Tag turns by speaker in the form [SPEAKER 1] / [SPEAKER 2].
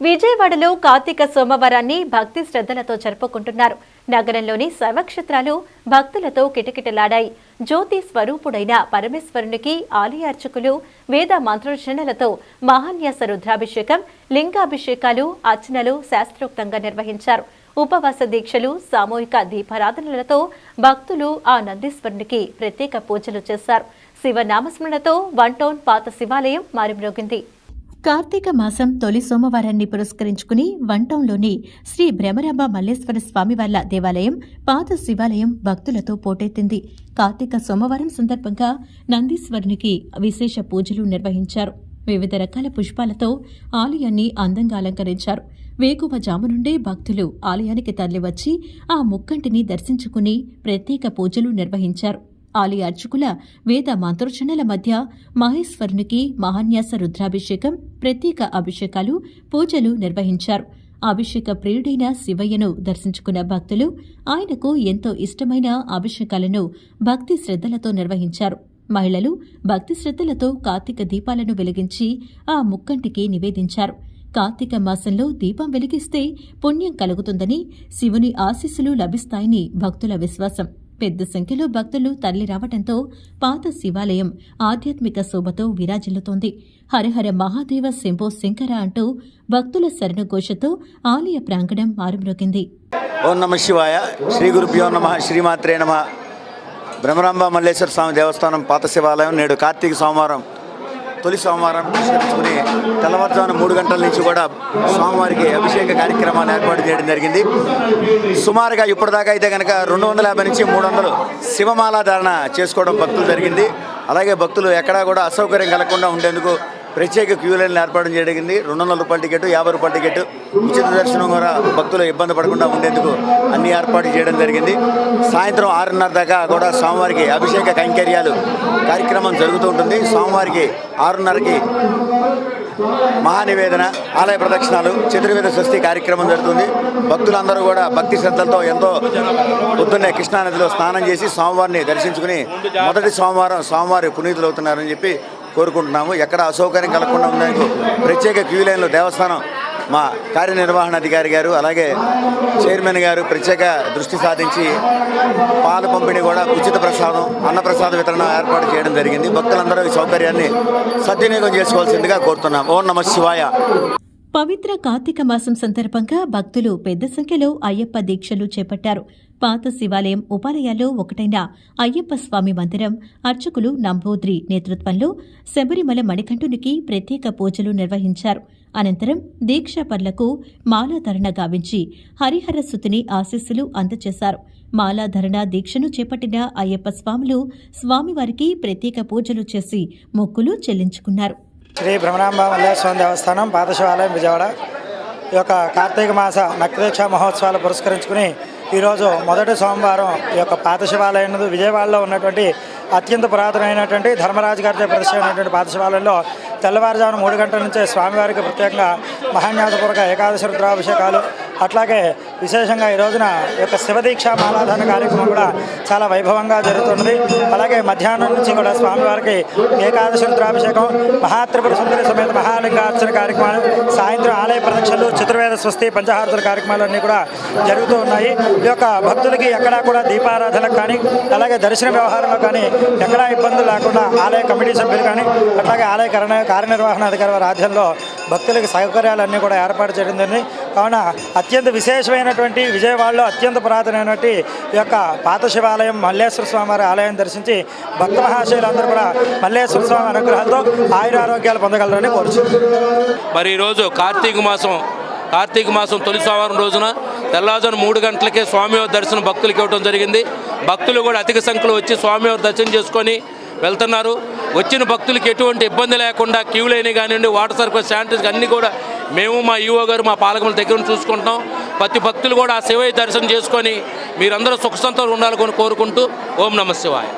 [SPEAKER 1] విజయవాడలో కార్తీక సోమవారాన్ని భక్తి శ్రద్ధలతో జరుపుకుంటున్నారు. నగరంలోని సర్వక్షేత్రాలు భక్తులతో కిటకిటలాడాయి. జ్యోతి స్వరూపుడైన పరమేశ్వరునికి ఆలయార్చకులు వేద మంత్రోచనలతో మహాన్యాస రుద్రాభిషేకం లింగాభిషేకాలు అర్చనలు శాస్త్రోక్తంగా నిర్వహించారు. ఉపవాస దీక్షలు సామూహిక దీపారాధనలతో భక్తులు ఆ నందీశ్వరునికి ప్రత్యేక పూజలు చేశారు. శివనామస్మరణతో వన్ టౌన్ పాత శివాలయం మారుమ్రోగింది. కార్తీక మాసం తొలి సోమవారాన్ని పురస్కరించుకుని వంటంలోని శ్రీ భ్రమరాంబ మల్లేశ్వర స్వామివార్ల దేవాలయం పాత శివాలయం భక్తులతో పోటెత్తింది. కార్తీక సోమవారం సందర్భంగా నందీశ్వరునికి విశేష పూజలు నిర్వహించారు. వివిధ రకాల పుష్పాలతో ఆలయాన్ని అందంగా అలంకరించారు. వేకువజాము నుండే భక్తులు ఆలయానికి తరలివచ్చి ఆ ముక్కంటిని దర్శించుకుని ప్రత్యేక పూజలు నిర్వహించారు. ఆలయ అర్చకుల వేద మంత్రోచనల మధ్య మహేశ్వరునికి మహాన్యాస రుద్రాభిషేకం ప్రత్యేక అభిషేకాలు పూజలు నిర్వహించారు. అభిషేక ప్రియుడైన శివయ్యను దర్శించుకున్న భక్తులు ఆయనకు ఎంతో ఇష్టమైన అభిషేకాలను భక్తి శ్రద్ధలతో నిర్వహించారు. మహిళలు భక్తి శ్రద్ధలతో కార్తీక దీపాలను వెలిగించి ఆ ముక్కంటికి నివేదించారు. కార్తీక మాసంలో దీపం వెలిగిస్తే పుణ్యం కలుగుతుందని శివుని ఆశీస్సులు లభిస్తాయని భక్తుల విశ్వాసం. పెద్ద సంఖ్యలో భక్తులు తరలి రావటంతో పాత శివాలయం ఆధ్యాత్మిక శోభతో విరాజిల్లుతోంది. హరహర మహాదేవ శంభో శంకర అంటూ భక్తుల శరణఘోషతో ఆలయ ప్రాంగణం మారుమ్రోగింది
[SPEAKER 2] ఓం నమ శివాయ. శ్రీ గురుభ్యో నమ శ్రీమాత్రే నమ. బ్రహ్మరాంబ మల్లేశ్వర స్వామి దేవస్థానం పాత శివాలయం నేడు కార్తీక సోమవారం. తొలి సోమవారం చేసుకుని తెల్లవారుజామున మూడు గంటల నుంచి కూడా స్వామివారికి అభిషేక కార్యక్రమాన్ని ఏర్పాటు చేయడం జరిగింది. సుమారుగా ఇప్పటిదాకా అయితే కనుక రెండు వందల యాభై నుంచి మూడు వందలు శివమాల ధారణ చేసుకోవడం భక్తులు జరిగింది. అలాగే భక్తులు ఎక్కడా కూడా అసౌకర్యం కలగకుండా ఉండేందుకు ప్రత్యేక క్యూ లైన్లు ఏర్పాటు జరిగింది రెండు వందల రూపాయల టికెట్ యాభై రూపాయల టికెట్ ఉచిత దర్శనం కూడా భక్తులు ఇబ్బంది పడకుండా ఉండేందుకు అన్ని ఏర్పాటు చేయడం జరిగింది. సాయంత్రం ఆరున్నర దాకా కూడా స్వామివారికి అభిషేక కైంకర్యాలు కార్యక్రమం జరుగుతూ ఉంటుంది. స్వామివారికి ఆరున్నరకి మహానివేదన ఆలయ ప్రదక్షిణాలు చతుర్వేద స్వస్తి కార్యక్రమం జరుగుతుంది. భక్తులందరూ కూడా భక్తి శ్రద్ధలతో ఎంతో పొద్దున్నే కృష్ణానదిలో స్నానం చేసి స్వామివారిని దర్శించుకుని మొదటి సోమవారం స్వామివారి పునీతులు అవుతున్నారని చెప్పి కోరుకుంటున్నాము. ఎక్కడ అసౌకర్యం కలగకుండా ఉండేందుకు ప్రత్యేక క్యూ లైన్లో దేవస్థానం మా కార్యనిర్వహణ అధికారి గారు అలాగే చైర్మన్ గారు ప్రత్యేక దృష్టి సాధించి పాల పంపిణీ కూడా ఉచిత ప్రసాదం అన్నప్రసాద వితరణ ఏర్పాటు చేయడం జరిగింది. భక్తులందరూ ఈ సౌకర్యాన్ని సద్వినియోగం చేసుకోవాల్సిందిగా కోరుతున్నాం ఓం నమ శివాయ.
[SPEAKER 1] పవిత్ర కార్తీక మాసం సందర్భంగా భక్తులు పెద్ద సంఖ్యలో అయ్యప్ప దీక్షలు చేపట్టారు. పాత శివాలయం ఉపాలయాల్లో ఒకటైన అయ్యప్ప స్వామి మందిరం అర్చకులు నంబోద్రి నేతృత్వంలో శబరిమల మణికంఠునికి ప్రత్యేక పూజలు నిర్వహించారు. అనంతరం దీక్షాపర్లకు మాలాధరణ గావించి హరిహర సుతిని ఆశీస్సులు అందజేశారు మాలాధరణ దీక్షను చేపట్టిన అయ్యప్ప స్వాములు స్వామివారికి ప్రత్యేక పూజలు చేసి మొక్కులు చెల్లించుకున్నారు.
[SPEAKER 3] శ్రీ భ్రమరాంబ మల్లేశ్వరం దేవస్థానం పాతశివాలయం విజయవాడ. ఈ యొక్క కార్తీక మాస నక్తదీక్ష మహోత్సవాలు పురస్కరించుకుని ఈరోజు మొదటి సోమవారం ఈ యొక్క పాతశివాలయం విజయవాడలో ఉన్నటువంటి అత్యంత పురాతనమైనటువంటి ధర్మరాజు గారితో ప్రదర్శనమైనటువంటి పాతశివాలయంలో తెల్లవారుజామున మూడు గంటల నుంచే స్వామివారికి ప్రత్యేకంగా మహాన్యాసపూర్వక ఏకాదశి రుద్రాభిషేకాలు అట్లాగే విశేషంగా ఈ రోజున యొక్క శివదీక్ష మాలాధారణ కార్యక్రమం కూడా చాలా వైభవంగా జరుగుతున్నది అలాగే మధ్యాహ్నం నుంచి కూడా స్వామివారికి ఏకాదశి రుద్రాభిషేకం మహాత్రిపుర సుందరి సమేత మహాలింగార్చన కార్యక్రమాలు సాయంత్రం ఆలయ ప్రదక్షిణలు చతుర్వేద స్వస్తి పంచహారతుల కార్యక్రమాలు అన్నీ కూడా జరుగుతూ ఉన్నాయి. ఈ యొక్క భక్తులకి ఎక్కడా కూడా దీపారాధనకు కానీ అలాగే దర్శన వ్యవహారంలో కానీ ఎక్కడా ఇబ్బందులు లేకుండా ఆలయ కమిటీ సభ్యులు కానీ అట్లాగే ఆలయ కార్యనిర్వహణ అధికారి వారి ఆధ్వర్యంలో భక్తులకు సౌకర్యాలన్నీ కూడా ఏర్పాటు చేయడం జరిగింది కావున అత్యంత విశేషమైనటువంటి విజయవాడలో అత్యంత పురాతనమైనటువంటి ఈ యొక్క పాత శివాలయం మల్లేశ్వర స్వామి వారి ఆలయం దర్శించి భక్త మహాశయులందరూ కూడా మల్లేశ్వర స్వామి అనుగ్రహాలతో ఆయురారోగ్యాలు పొందగలరని కోరుచున్నాను
[SPEAKER 4] మరి ఈరోజు కార్తీక మాసం కార్తీక మాసం తొలి సోమవారం రోజున తెల్లవారుజామున మూడు గంటలకే స్వామివారి దర్శనం భక్తులకి ఇవ్వడం జరిగింది. భక్తులు కూడా అధిక సంఖ్యలో వచ్చి స్వామివారి దర్శనం చేసుకొని వెళ్తున్నారు. వచ్చిన భక్తులకి ఎటువంటి ఇబ్బంది లేకుండా క్యూ లైన్ కానివ్వండి వాటర్ సర్వీస్ శానిటైజ్ అన్నీ కూడా మేము మా ఈఓ గారు మా పాలకముల దగ్గర చూసుకుంటాం ప్రతి భక్తులు కూడా ఆ శివయ్య దర్శనం చేసుకొని మీరందరూ సుఖ సంతోషం ఉండాలని కోరుకుంటూ ఓం నమ శివాయ.